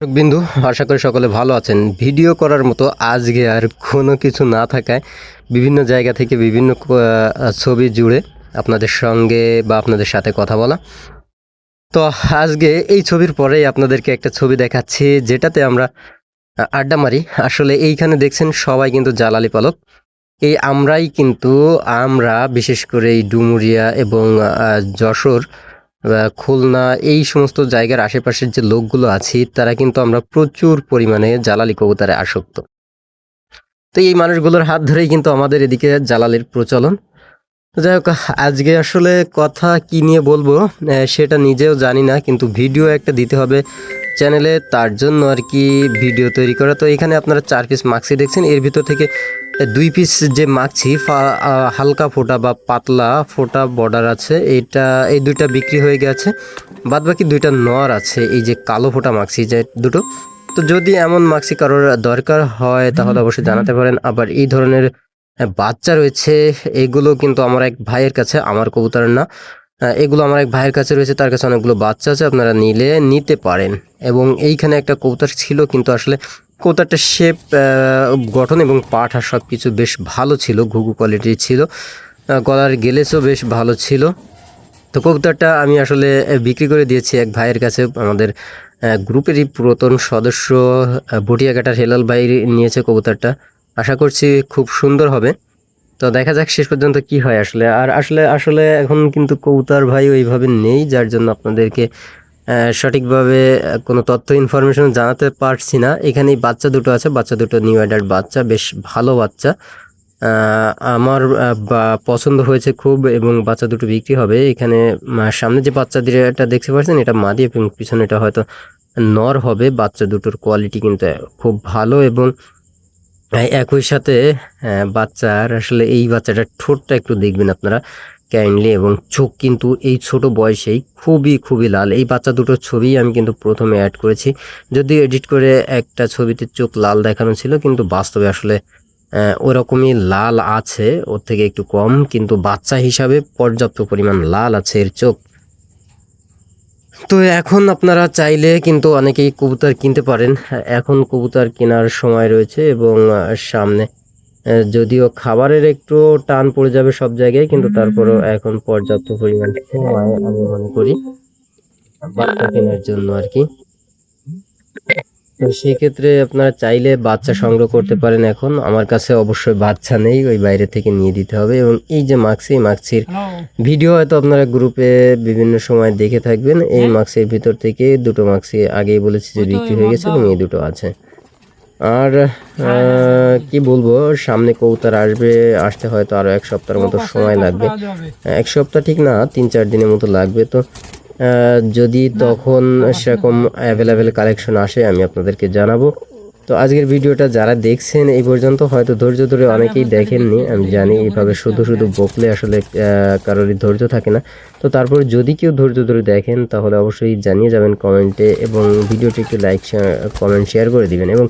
বিন্দু আশা করি সকলে ভালো আছেন। ভিডিও করার মতো আজকে আর কোনো কিছু না থাকায় বিভিন্ন জায়গা থেকে বিভিন্ন ছবি জুড়ে আপনাদের সঙ্গে বা আপনাদের সাথে কথা বলা। তো আজকে এই ছবির পরেই আপনাদেরকে একটা ছবি দেখাচ্ছি, যেটাতে আমরা আড্ডা মারি। আসলে এইখানে দেখছেন সবাই কিন্তু জালালি পালক। এই আমরাই কিন্তু, আমরা বিশেষ করে এই ডুমুরিয়া এবং যশোর খুলনা, এই সমস্ত জায়গার আশেপাশের যে লোকগুলো আছি, তারা কিন্তু আমরা প্রচুর পরিমাণে জ্বালালি কবুতরে আসক্ত। তো এই মানুষগুলোর হাত ধরেই কিন্তু আমাদের এদিকে জ্বালালির প্রচলন। যাই হোক, আজকে আসলে কথা কি নিয়ে বলব সেটা নিজেও জানি না, কিন্তু ভিডিও একটা দিতে হবে চ্যানেলে, তার জন্য আর কি ভিডিও তৈরি করা। তো এখানে আপনারা চার পিস মাক্সি দেখছেন, এর ভিতর থেকে দুই পিস যে মাখছি হালকা ফোটা বা পাতলা ফোটা বর্ডার আছে এইটা এই দুইটা বিক্রি হয়ে গেছে। বাদ বাকি দুইটা নর আছে এই যে কালো ফোটা মাখছি যে দুটো। তো যদি এমন মাক্সি কারোর দরকার হয় তাহলে অবশ্যই জানাতে পারেন। আবার এই ধরনের বাচ্চা রয়েছে এগুলো কিন্তু আমার এক ভাইয়ের কাছে আমার কবুতর না এগুলো আমার এক ভাইয়ের কাছে রয়েছে তার কাছে অনেকগুলো বাচ্চা আছে আপনারা নিলে নিতে পারেন। এবং এইখানে একটা কবুতর ছিল কিন্তু আসলে কবুতরটার শেপ গঠন এবং পাঠ সব কিছু বেশ ভালো ছিল, ঘুঘু কোয়ালিটির ছিল। গলার গেলেসও বেশ ভালো ছিল। তো কবুতরটা আমি আসলে বিক্রি করে দিয়েছি এক ভাইয়ের কাছে। আমাদের গ্রুপেরই পুরাতন সদস্য বটিয়াঘাটার হেলাল ভাই নিয়েছে কবুতরটা আশা করছি খুব সুন্দর হবে। তো দেখা যাক শেষ পর্যন্ত কি হয় আসলে। আর আসলে আসলে এখন কিন্তু কবুতর ভাই ওইভাবে নেই, যার জন্য আপনাদেরকে সঠিকভাবে কোনো তথ্য ইনফরমেশন জানাতে পারছি না। এখানে এই বাচ্চা দুটো আছে, বাচ্চা দুটো নিউ অ্যাডাল্ট বাচ্চা, বেশ ভালো বাচ্চা। আমার পছন্দ হয়েছে খুব এবং বাচ্চা দুটো বিক্রি হবে। এখানে সামনে যে বাচ্চা এটা দেখতে পাচ্ছেন, এটা মাদি এবং পিছনে এটা হয়তো নর হবে। বাচ্চা দুটোর কোয়ালিটি কিন্তু খুব ভালো এবং একই সাথে বাচ্চার আসলে এই বাচ্চাটার ঠোঁটটা একটু দেখবেন আপনারা। কাইন্ডলি এবং চোখ কিন্তু এই ছোট বয়সেই খুবই খুবই লাল। এই বাচ্চা দুটোর ছবি আমি কিন্তু প্রথমে অ্যাড করেছি। যদি এডিট করে একটা ছবিতে চোখ লাল দেখানো ছিল, কিন্তু বাস্তবে আসলে ওরকমই লাল আছে, ওর থেকে একটু কম, কিন্তু বাচ্চা হিসাবে পর্যাপ্ত পরিমাণ লাল আছে এর চোখ। তো এখন আপনারা চাইলে কিন্তু অনেকেই কবুতর কিনতে পারেন। এখন কবুতর কেনার সময় রয়েছে এবং সামনে যদিও খাবারের একটু টান পড়ে যাবে সব জায়গায় কিন্তু তারপরেও এখন পর্যাপ্ত পরিমাণ সময় আমি মনে করি বাচ্চা কেনার জন্য আর কি। তো সেক্ষেত্রে আপনারা চাইলে বাচ্চা সংগ্রহ করতে পারেন এখন। আমার কাছে অবশ্যই বাচ্চা নেই ওই বাইরে থেকে নিয়ে দিতে হবে। এবং এই যে মাক্সি মাক্সির ভিডিও হয়তো আপনারা গ্রুপে বিভিন্ন সময় দেখে থাকবেন। এই মাক্সের ভিতর থেকে দুটো মাক্সি আগেই বলেছি যে বিক্রি হয়ে গেছে এবং এই দুটো আছে। আর কি বলব? সামনে কবুতর আসবে আসতে হয়তো আরও এক সপ্তাহের মতো সময় লাগবে। এক সপ্তাহ ঠিক না তিন চার দিনের মতো লাগবে। তো যদি তখন সেরকম অ্যাভেলেবেল কালেকশন আসে আমি আপনাদেরকে জানাব। তো আজকের ভিডিওটা যারা দেখছেন এই পর্যন্ত হয়তো ধৈর্য ধরে অনেকেই দেখেননি আমি জানি এইভাবে শুধু শুধু বকলে আসলে কারোরই ধৈর্য থাকে না। তো তারপর যদি কেউ ধৈর্য ধরে দেখেন, তাহলে অবশ্যই জানিয়ে যাবেন কমেন্টে এবং ভিডিওটি একটু লাইক কমেন্ট শেয়ার করে দিবেন। এবং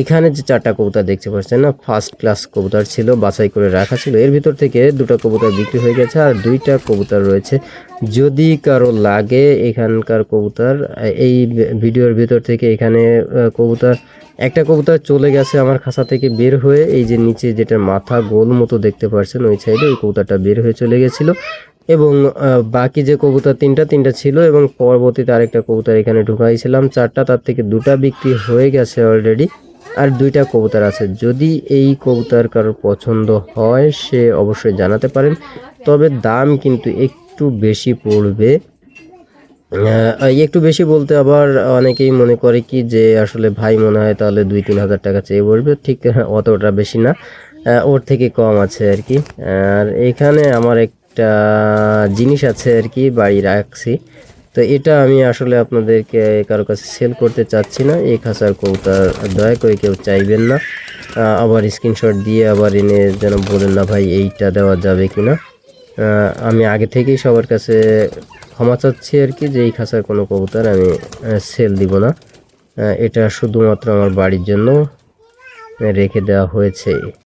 এখানে যে চারটা কবুতর দেখতে পাচ্ছেন না ফার্স্ট ক্লাস কবুতর ছিল, বাছাই করে রাখা ছিল। এর ভিতর থেকে দুটো কবুতর বিক্রি হয়ে গেছে আর দুইটা কবুতর রয়েছে। যদি কারও লাগে এখানকার কবুতর, এই ভিডিওর ভিতর থেকে এখানে কবুতর, একটা কবুতর চলে গেছে আমার খাঁচা থেকে বের হয়ে, এই যে নিচে যেটা মাথা গোল মতো দেখতে পাচ্ছেন, ওই সাইডে ওই কবুতরটা বের হয়ে চলে গেছিল। এবং বাকি যে কবুতর তিনটা তিনটা ছিল এবং পরবর্তীতে আরেকটা কবুতর এখানে ঢুকাইছিলাম। চারটা, তার থেকে দুটা বিক্রি হয়ে গেছে অলরেডি আর দুইটা কবুতর আছে। যদি এই কবুতর কারোর পছন্দ হয়, সে অবশ্যই জানাতে পারেন। তবে দাম কিন্তু একটু বেশি পড়বে। একটু বেশি বলতে আবার অনেকেই মনে করে কি যে, আসলে ভাই মনে হয় তাহলে দুই, তিন হাজার টাকা চেয়ে বসবে। ঠিক অতটা বেশি না। ওর থেকে কম আছে আর কি। আর এখানে আমার একটা জিনিস আছে আর কি, বাড়ি রাখছি। তো এটা আমি আসলে আপনাদেরকে কারও কাছে সেল করতে চাচ্ছি না। এই খাঁচার কবুতর দয়া করে কেউ চাইবেন না। আবার স্ক্রিনশট দিয়ে আবার এনে যেন বলেন, না ভাই, এইটা দেওয়া যাবে কি না আমি আগে থেকেই সবার কাছে ক্ষমা চাচ্ছি আর কি, যে এই খাঁচার কোনো কবুতর আমি সেল দিব না। এটা শুধুমাত্র আমার বাড়ির জন্য রেখে দেওয়া হয়েছে।